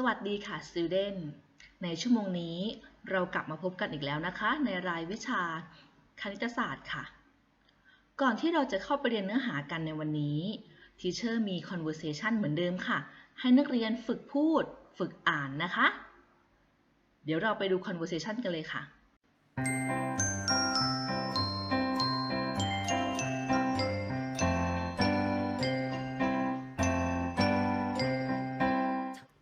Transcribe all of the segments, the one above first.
สวัสดีค่ะ student ในชั่วโมงนี้เรากลับมาพบกันอีกแล้วนะคะ ในรายวิชาคณิตศาสตร์ค่ะ ก่อนที่เราจะเข้าไปเรียนเนื้อหากันในวันนี้ทีเชอร์มี conversation เหมือนเดิมค่ะ ให้นักเรียนฝึกพูด ฝึกอ่านนะคะ เดี๋ยวเราไปดู conversation กันเลยค่ะ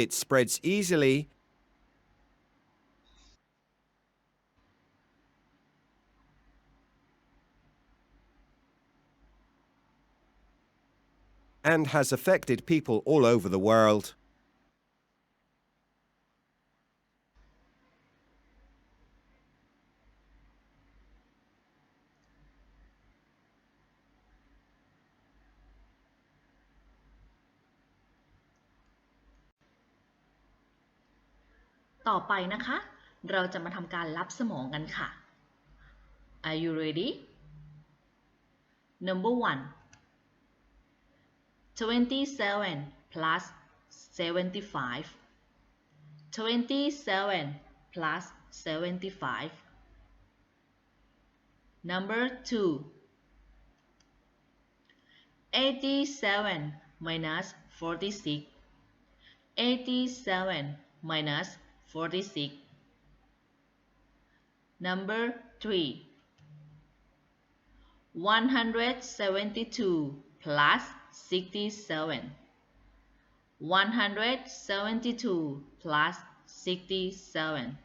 It spreads easily and has affected people all over the world.. ต่อไปนะคะ เราจะมาทำการรับสมองกันค่ะ Are you ready? Number one, twenty-seven plus seventy-five. Twenty-seven plus seventy-five. Number two, eighty-seven minus forty-six. Eighty-seven minus 46 Number 3 172 plus 67 172 plus 67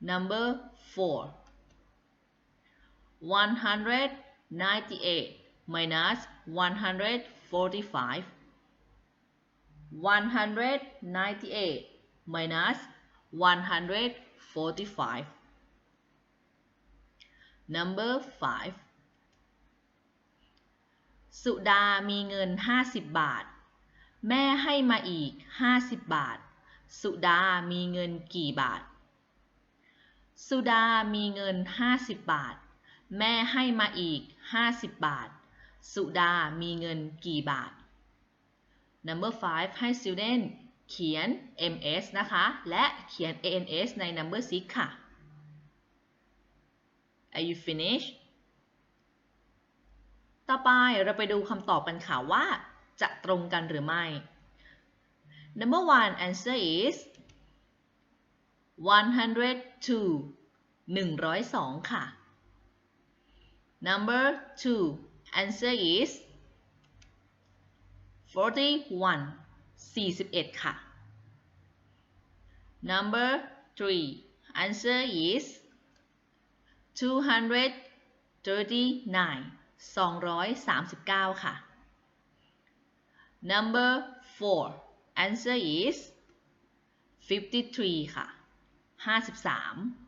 Number 4 198 minus 145 198 minus 145 Number 5สุดามีเงิน 50 บาท แม่ให้มาอีก 50 บาท สุดามีเงินกี่บาท สุดามีเงิน 50 บาท แม่ให้มาอีก 50 บาท สุดามีเงินกี่บาท Number 5ให้ student เขียน ms นะคะ และเขียน ans ใน number 6 ค่ะ Are you finished ต่อไปเราไปดูคำตอบกันค่ะว่าจะตรงกันหรือไม่ Number one answer is 102 102 ค่ะ Number two answer is 41 41 ค่ะ Number three answer is 239 239 ค่ะ Number four answer is 53 ค่ะ 53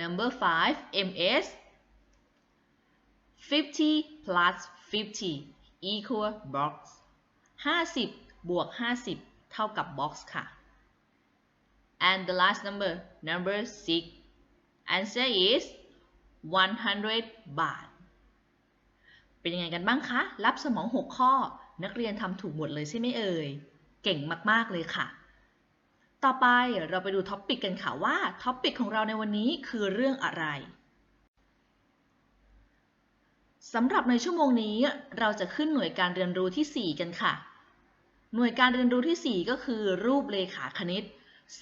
Number five ms 50 plus 50 equal box 50 บวก 50 เท่ากับ box ค่ะ and the last number number 6 answer is 100 บาท เป็นยังไงกันบ้างคะ รับสมอง 6 ข้อ นักเรียนทำถูกหมดเลยใช่ไหมเอ่ย เก่งมาก ๆ เลยค่ะ ต่อไปเราไปดูท็อปปิกกันค่ะว่าท็อปปิกของเราในวันนี้คือเรื่องอะไรสำหรับในชั่วโมงนี้เราจะขึ้นหน่วยการเรียนรู้ที่ 4 กันค่ะ หน่วยการเรียนรู้ที่ 4 ก็คือ รูปเลขาคณิต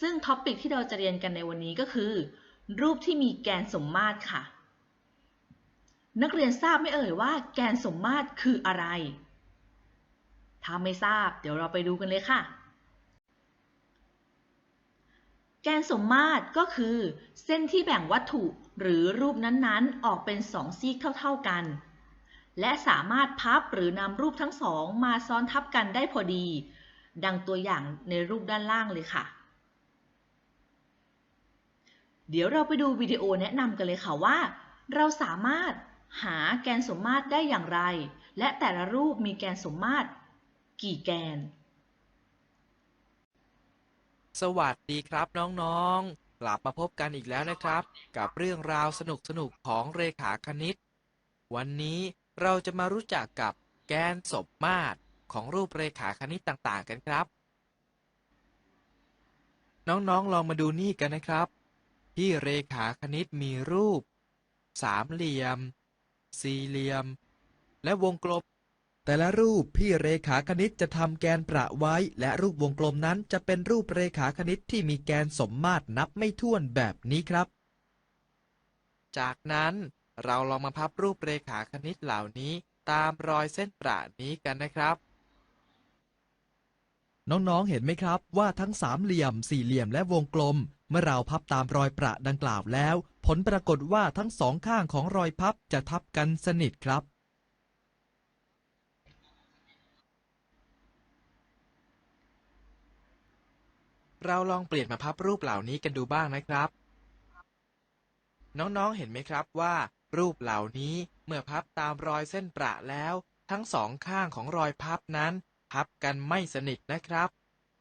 ซึ่งท็อปิกที่เราจะเรียนกันในวันนี้ก็คือ รูปที่มีแกนสมมาตรค่ะ นักเรียนทราบไหมเอ่ยว่า แกนสมมาตรคืออะไร ถ้าไม่ทราบ เดี๋ยวเราไปดูกันเลยค่ะ แกนสมมาตรก็คือ เส้นที่แบ่งวัตถุหรือรูปนั้นๆ ออกเป็นสองซีกเท่า ๆกัน และสามารถพับหรือนำรูปทั้งสองมาซ้อนทับกันได้พอดี ดังตัวอย่างในรูปด้านล่างเลยค่ะ เดี๋ยวเราไปดูวิดีโอแนะนำกันเลยค่ะว่า เราสามารถหาแกนสมมาตรได้อย่างไร และแต่ละรูปมีแกนสมมาตรกี่แกน สวัสดีครับน้องๆ กลับมาพบกันอีกแล้วนะครับ กับเรื่องราวสนุกๆ ของเรขาคณิต วันนี้ เราจะมารู้จักกับแกนสมมาตรของรูปเรขาคณิตต่างๆ กันครับ น้องๆ ลองมาดูนี่กันนะครับ ที่เรขาคณิตมีรูป สามเหลี่ยม สี่เหลี่ยม และวงกลม แต่ละรูปพี่เรขาคณิตจะทำแกนประไว้ และรูปวงกลมนั้นจะเป็นรูปเรขาคณิตที่มีแกนสมมาตรนับไม่ถ้วนแบบนี้ครับ จากนั้น เราลองมาพับรูปเรขาคณิตเหล่านี้ตามรอยเส้นประนี้กันนะครับ น้องๆ เห็นไหมครับว่าทั้งสามเหลี่ยม สี่เหลี่ยมและวงกลม เมื่อเราพับตามรอยประดังกล่าวแล้ว ผลปรากฏว่าทั้งสองข้างของรอยพับจะทับกันสนิทครับเราลองเปลี่ยนมาพับรูปเหล่านี้กันดูบ้างนะครับ น้องๆ เห็นไหมครับว่า รูปเหล่านี้เมื่อพับตามรอยเส้นประแล้ว ทั้งสองข้างของรอยพับนั้น พับกันไม่สนิทนะครับ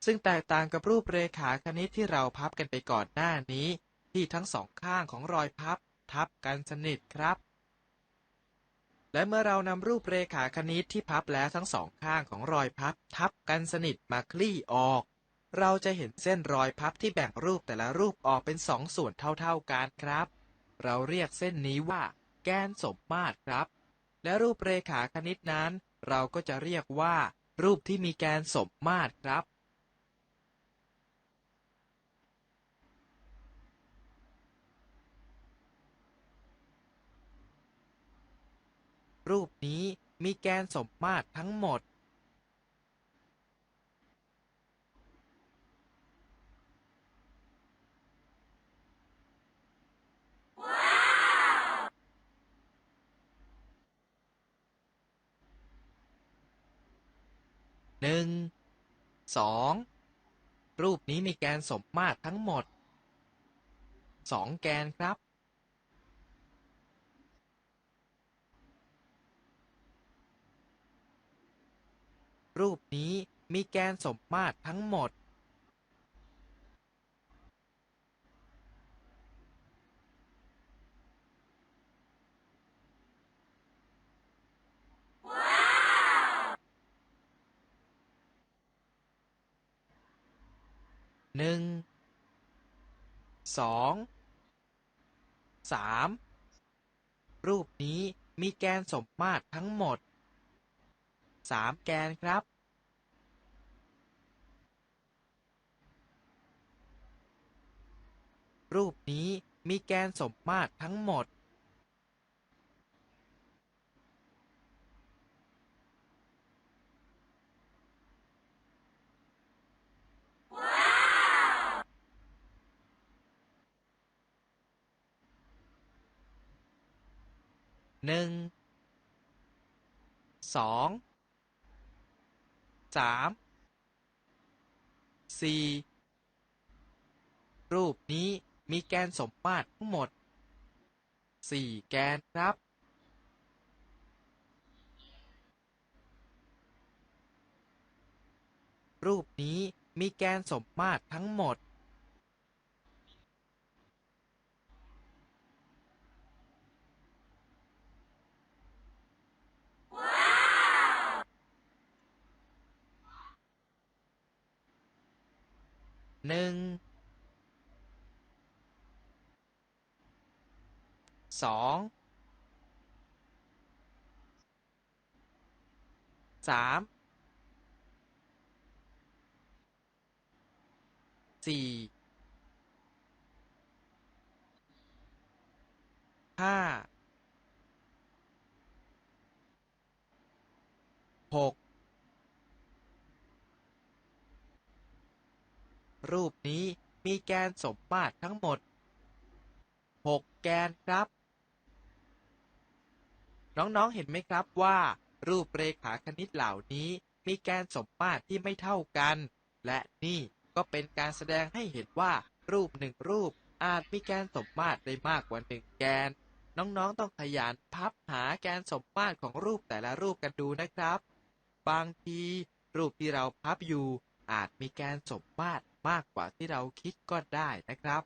ซึ่งแตกต่างกับรูปเรขาคณิตที่เราพับกันไปก่อนหน้านี้ ที่ทั้งสองข้างของรอยพับ ทับกันสนิทครับ และเมื่อเรานำรูปเรขาคณิตที่พับแล้วทั้งสองข้างของรอยพับ ทับกันสนิทมาคลี่ออก เราจะเห็นเส้นรอยพับที่แบ่งรูปแต่ละรูปออกเป็นสองส่วนเท่า ๆกันครับ เราเรียกเส้นนี้ว่า แกนสมมาตรครับ และรูปเรขาคณิตนั้น เราก็จะเรียกว่า รูปที่มีแกนสมมาตรครับ รูปนี้มีแกนสมมาตรทั้งหมด หนึ่งสองรูปนี้มีแกนสมมาตรทั้งหมดสองแกนครับ รูปนี้มีแกนสมมาตรทั้งหมด หนึ่ง สอง สาม รูปนี้มีแกนสมมาตรทั้งหมด สามแกนครับ รูปนี้มีแกนสมมาตรทั้งหมด หนึ่งสองสามสี่รูปนี้มีแกนสมมาตรทั้งหมดสี่แกนครับรูปนี้มีแกนสมมาตรทั้งหมด หนึ่งสองสามสี่ห้าหก รูปนี้มีแกนสมมาตรทั้งหมด 6 แกนครับ น้องๆ เห็นไหมครับว่า รูปเรขาคณิตเหล่านี้มีแกนสมมาตรที่ไม่เท่ากัน และนี่ก็เป็นการแสดงให้เห็นว่า รูปหนึ่งรูปอาจมีแกนสมมาตรได้มากกว่าหนึ่งแกน น้องๆ ต้องขยันพับหาแกนสมมาตรของรูปแต่ละรูปกันดูนะครับ บางที รูปที่เราพับอยู่อาจมีแกนสมมาตร มากกว่าที่เราคิดก็ได้นะครับ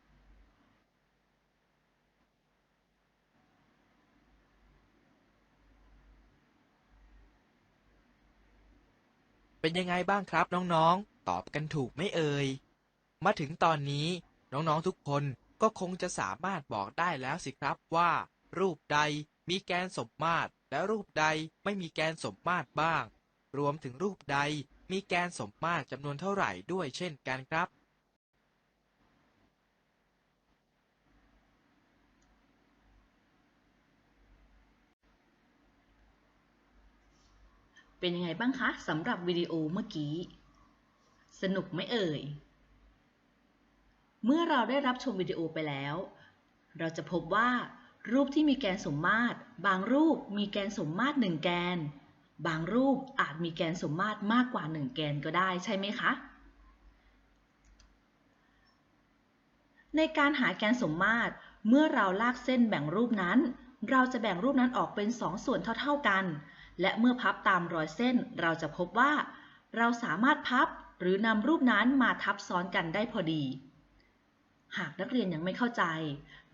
เป็นยังไงบ้างครับน้องๆ ตอบกันถูกไหมเอ่ย มาถึงตอนนี้น้องๆทุกคนก็คงจะสามารถบอกได้แล้วสิครับว่า รูปใดมีแกนสมมาตรและรูปใดไม่มีแกนสมมาตรบ้าง รวมถึงรูปใด มีแกนสมมาตรจำนวนเท่าไหร่ด้วยเช่นกันครับ เป็นยังไงบ้างคะสำหรับวิดีโอเมื่อกี้ สนุกไหมเอ่ย เมื่อเราได้รับชมวิดีโอไปแล้ว เราจะพบว่ารูปที่มีแกนสมมาตร บางรูปมีแกนสมมาตรหนึ่งแกน บางรูปอาจมีแกนสมมาตรมากกว่าหนึ่งแกนก็ได้ใช่ไหมคะ ในการหาแกนสมมาตร เมื่อเราลากเส้นแบ่งรูปนั้น เราจะแบ่งรูปนั้นออกเป็นสองส่วนเท่า ๆกัน และเมื่อพับตามรอยเส้น เราจะพบว่า เราสามารถพับหรือนำรูปนั้นมาทับซ้อนกันได้พอดี หากนักเรียนยังไม่เข้าใจ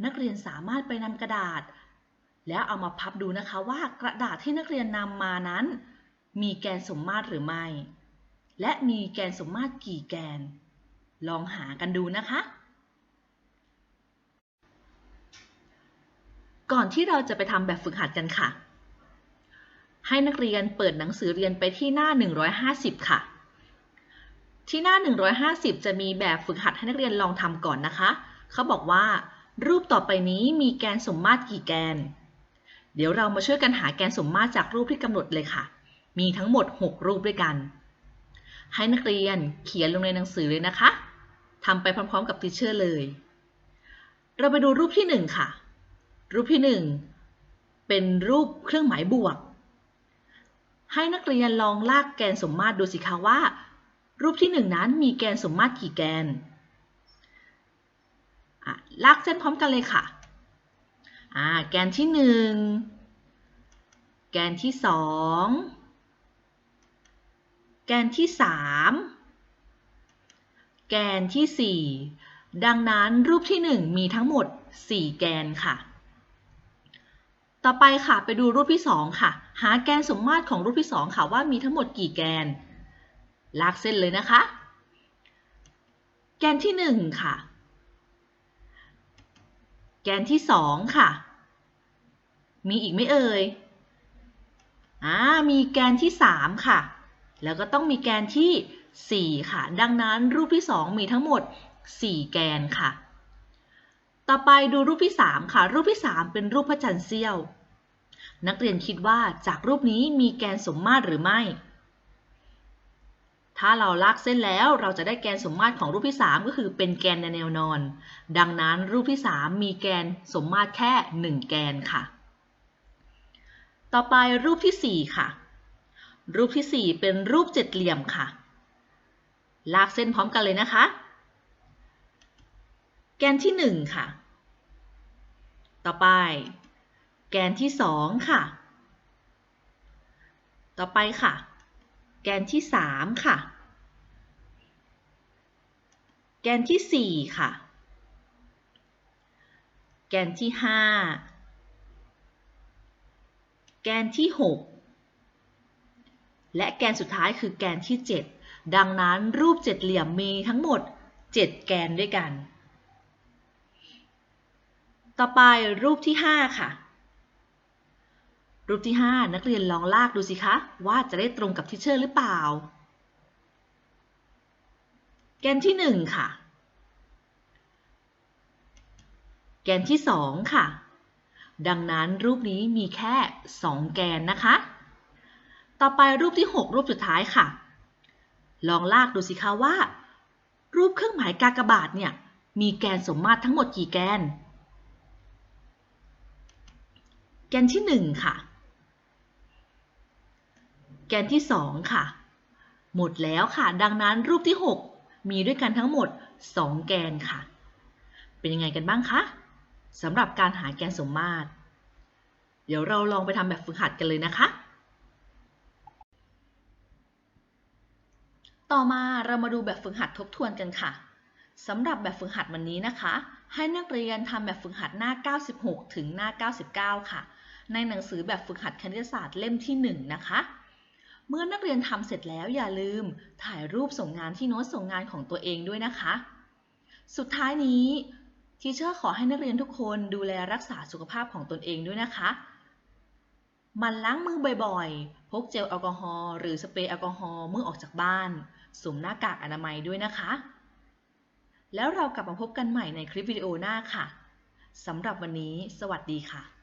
นักเรียนสามารถไปนำกระดาษ แล้วเอามาพับดูนะคะว่ากระดาษที่นักเรียนนำมานั้น มีแกนสมมาตรหรือไม่ และมีแกนสมมาตรกี่แกน ลองหากันดูนะคะ ก่อนที่เราจะไปทำแบบฝึกหัดกันค่ะ ให้นักเรียนเปิดหนังสือเรียนไปที่หน้า 150 ค่ะ ที่หน้า 150 จะมีแบบฝึกหัดให้นักเรียนลองทำก่อนนะคะ เขาบอกว่ารูปต่อไปนี้มีแกนสมมาตรกี่แกน เดี๋ยวเรามาช่วยกันหาแกนสมมาตรจากรูปที่กำหนดเลยค่ะ มีทั้งหมด 6 รูปด้วยกัน ให้นักเรียนเขียนลงในหนังสือเลยนะคะทำไปพร้อมๆ กับทิเชอร์เลย เราไปดูรูปที่ 1 ค่ะ รูปที่ 1 เป็นรูปเครื่องหมายบวก ให้นักเรียนลองลากแกนสมมาตรดูสิคะว่า รูปที่หนึ่งนั้นมีแกนสมมาตรกี่แกนลากเส้นพร้อมกันเลยค่ะ อ่าแกนที่หนึ่งแกนที่สองแกนที่สามแกนที่สี่ดังนั้นรูปที่หนึ่งมีทั้งหมดสี่แกนค่ะ ต่อไปค่ะไปดูรูปที่2ค่ะ หาแกนสมมาตรของรูปที่2ค่ะว่ามีทั้งหมดกี่แกน ลากเส้นเลยนะคะ แกนที่1ค่ะ แกนที่2ค่ะ มีอีกไหมเอ่ยอ่ามีแกนที่ 3 ค่ะ แล้วก็ต้องมีแกนที่ 4 ค่ะ ดังนั้นรูปที่ 2 มีทั้งหมด 4 แกนค่ะ ต่อไปดูรูปที่ 3 ค่ะ รูปที่ 3 เป็นรูปพระจันทร์เสี้ยว นักเรียนคิดว่าจากรูปนี้มีแกนสมมาตรหรือไม่ ถ้าเราลากเส้นแล้วเราจะได้แกนสมมาตรของรูปที่ 3 ก็คือเป็นแกนในแนวนอน ดังนั้นรูปที่ 3 มีแกนสมมาตรแค่ 1 แกนค่ะ ต่อไปรูปที่ 4 ค่ะ รูปที่ 4 เป็นรูปเจ็ดเหลี่ยมค่ะ ลากเส้นพร้อมกันเลยนะคะ แกนที่ 1 ค่ะ ต่อไป แกนที่ 2 ค่ะ ต่อไปค่ะ แกนที่ 3 ค่ะ แกนที่ 4 ค่ะ แกนที่ 5 แกนที่ 6 และแกนสุดท้ายคือแกนที่ 7 ดังนั้นรูปเจ็ดเหลี่ยมมีทั้งหมด 7 แกนด้วยกัน ต่อไปรูปที่ 5 ค่ะ รูปที่ 5 นักเรียนลองลากดูสิคะว่าจะได้ตรงกับที่เชอร์หรือเปล่า แกนที่ 1 ค่ะ แกนที่ 2 ค่ะ ดังนั้นรูปนี้มีแค่ 2 แกนนะคะ ต่อไปรูปที่ 6 รูปสุดท้ายค่ะ ลองลากดูสิคะว่า รูปเครื่องหมายกากบาทเนี่ย มีแกนสมมาตรทั้งหมดกี่แกน แกนที่ 1 ค่ะ แกนที่ 2 ค่ะ หมดแล้วค่ะ ดังนั้นรูปที่ 6 มีด้วยกันทั้งหมด 2 แกนค่ะ เป็นยังไงกันบ้างคะ สำหรับการหาแกนสมมาตร เดี๋ยวเราลองไปทำแบบฝึกหัดกันเลยนะคะ ต่อมาเรามาดูแบบฝึกหัดทบทวนกันค่ะสำหรับแบบฝึกหัดวันนี้นะคะ ให้นักเรียนทำแบบฝึกหัดหน้า 96 ถึงหน้า 99 ค่ะ ในหนังสือแบบฝึกหัดคณิตศาสตร์เล่มที่ 1 นะคะ เมื่อนักเรียนทำเสร็จแล้วอย่าลืมถ่ายรูปส่งงานที่โน้ตส่งงานของตัวเองด้วยนะคะ สุดท้ายนี้ ทีเชอร์ขอให้นักเรียนทุกคนดูแลรักษาสุขภาพของตนเองด้วยนะคะมันล้างมือบ่อยๆ พกเจลแอลกอฮอล์หรือสเปรย์แอลกอฮอล์เมื่อออกจากบ้าน สวมหน้ากากอนามัยด้วยนะคะ แล้วเรากลับมาพบกันใหม่ในคลิปวิดีโอหน้าค่ะ สำหรับวันนี้ สวัสดีค่ะ